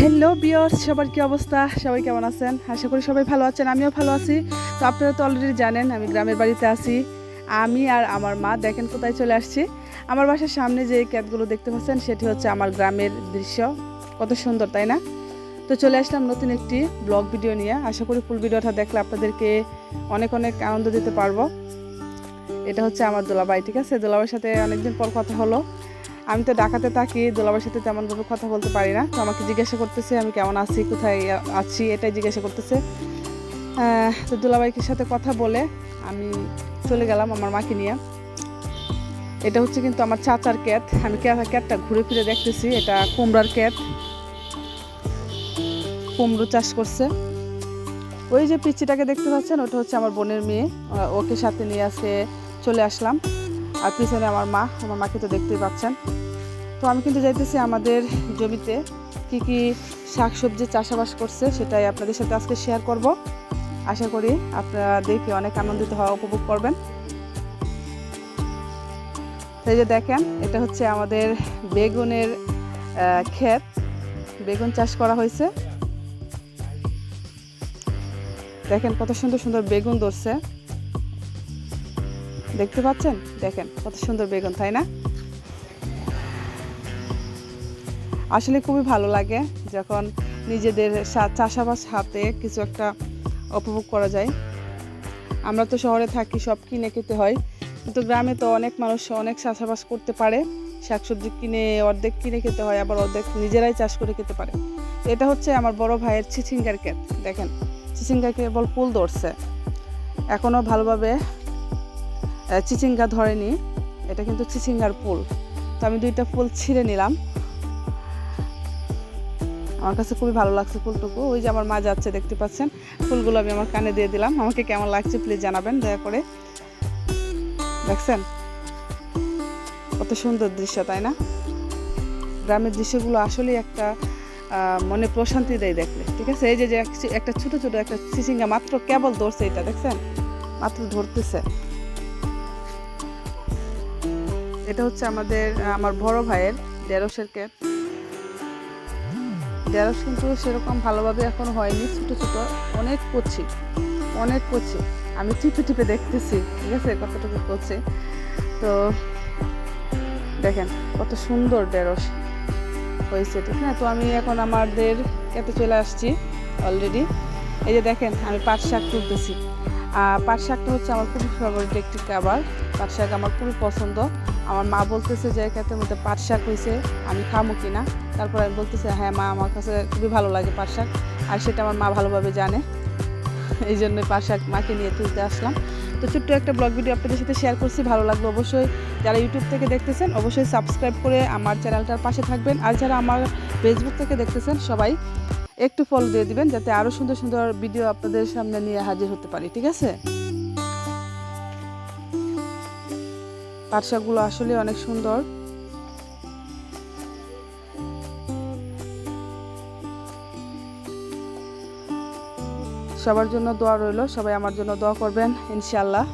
Hello বিয়র্স সবার কি অবস্থা? সবাই কেমন আছেন? আশা করি সবাই ভালো আছেন, আমিও ভালো আছি। তো আপনারা তো অলরেডি জানেন, আমি গ্রামের বাড়িতে আছি। আমি আর আমার মা দেখেন কোথায় চলে আসছি। আমার বাসার সামনে যে ক্যাটগুলো দেখতে পাচ্ছেন, সেটি হচ্ছে আমার গ্রামের দৃশ্য। কত সুন্দর, তাই না? তো চলে আসলাম নতুন একটি ব্লগ ভিডিও নিয়ে। আশা করি ফুল ভিডিওটা দেখলে আপনাদেরকে অনেক অনেক আনন্দ দিতে পারব। এটা হচ্ছে আমার দোলাবাই ঠিক আছে? দোলাবাইয়ের সাথে অনেকদিন পর কথা হলো। আমি তো ঢাকাতে থাকি দোলাবার সাথে তেমনভাবে কথা বলতে পারি না। তো আমাকে জিজ্ঞাসা করতেছে, আমি কেমন আছি, কোথায় আছি, এটাই জিজ্ঞাসা করতেছে। তো দুলাবাইকের সাথে কথা বলে আমি চলে গেলাম আমার মাকে নিয়ে। এটা হচ্ছে কিন্তু আমার চাচার ক্যাট। আমি ক্যা- ক্যাটটা ঘুরে ফিরে দেখতেছি, এটা কুমড়ার ক্যাট। কুমড়ো চাষ করছে। ওই যে পিচ্ছিটাকে দেখতে পাচ্ছেন, ওটা হচ্ছে আমার বোনের মেয়ে। ওকে সাথে নিয়ে আজকে চলে আসলাম। আর পিছনে আমার মা, আমার মাকে তো দেখতেই পাচ্ছেন। তো আমি কিন্তু যাইতেছি আমাদের জমিতে, কি কি শাকসবজি চাষাবাস করছে সেটাই আপনাদের সাথে আজকে শেয়ার করব। আশা করি আপনারা দেখে অনেক আনন্দিত হওয়া, উপভোগ করবেন। এই যে দেখেন, এটা হচ্ছে আমাদের বেগুনের ক্ষেত। বেগুন চাষ করা হয়েছে। দেখেন কত সুন্দর সুন্দর বেগুন ধরছে। দেখতে পাচ্ছেন? দেখেন, কত সুন্দর বেগুন, তাই না? আসলে খুবই ভালো লাগে যখন নিজেদের চাষাবাস হাতে কিছু একটা উপভোগ করা যায়। আমরা তো শহরে থাকি, সব কিনে খেতে হয়। কিন্তু গ্রামে তো অনেক মানুষ অনেক চাষাবাস করতে পারে। শাকসবজি কিনে, অর্ধেক কিনে খেতে হয়, আবার অর্ধেক নিজেরাই চাষ করে খেতে পারে। এটা হচ্ছে আমার বড় ভাইয়ের চিচিঙ্গার ক্ষেত, দেখেন। চিচিঙ্গা কেবল ফুল ধরছে। এখনও ভালোভাবে চিচিঙ্গা ধরেনি। এটা কিন্তু চিচিঙ্গার ফুল। তো আমি দুইটা ফুল ছিঁড়ে নিলাম। আমার কাছে খুবই ভালো লাগছে ফুলটুকু। ওই যে আমার মা যাচ্ছে, দেখতে পাচ্ছেন? ফুলগুলো আমি আমার কানে দিয়ে দিলাম। আমাকে কেমন লাগছে প্লিজ জানাবেন, দয়া করে। দেখছেন? কত সুন্দর দৃশ্য, তাই না? গ্রামের দৃশ্যগুলো আসলেই একটা মনে প্রশান্তি দেয় দেখলে, ঠিক আছে? এই যে একটা ছোট ছোট একটা চিচিঙ্গা মাত্র কেবল ধরছে এটা, দেখছেন? মাত্র ধরতেছে। এটা হচ্ছে আমাদের, আমার বড় ভাইয়ের ঢেঁড়সের ক্ষেত। ঢেঁড়স কিন্তু সেরকম ভালোভাবে এখন হয়নি, ছোটো ছোটো, অনেক কচি অনেক কচি। আমি টিপে টিপে দেখতেছি, ঠিক আছে, কতটুকু কচি। তো দেখেন, কত সুন্দর ঢেঁড়স হয়েছে ঠিক না তো আমি এখন আমাদের খেতে চলে আসছি অলরেডি এই যে দেখেন, আমি পাট শাক তুলতেছি। আর পাট শাকটা হচ্ছে আমার খুবই ফেভারিট একটি খাবার। পাট শাক আমার খুবই পছন্দ। আমার মা বলতেছে যে ক্ষেতের মধ্যে পাট শাক হয়েছে আমি খামো কিনা? তারপর আমি বলতেছি হ্যাঁ মা, আমার কাছে খুবই ভালো লাগে পাট শাক আর সেটা আমার মা ভালোভাবে জানে। এই জন্য পাট শাক মাকে নিয়ে তুলতে আসলাম। তো ছোট্ট একটা ব্লগ ভিডিও আপনাদের সাথে শেয়ার করছি, ভালো লাগল অবশ্যই যারা ইউটিউব থেকে দেখতেছেন, অবশ্যই সাবস্ক্রাইব করে আমার চ্যানেলটার পাশে থাকবেন। আর যারা আমার ফেসবুক থেকে দেখতেছেন, সবাই একটু ফলো দিয়ে দিবেন, যাতে আরও সুন্দর সুন্দর ভিডিও আপনাদের সামনে নিয়ে হাজির হতে পারি, ঠিক আছে? পাট শাকগুলো আসলে অনেক সুন্দর। সবার জন্য দোয়া রইল, সবাই আমার জন্য দোয়া করবেন ইনশাল্লাহ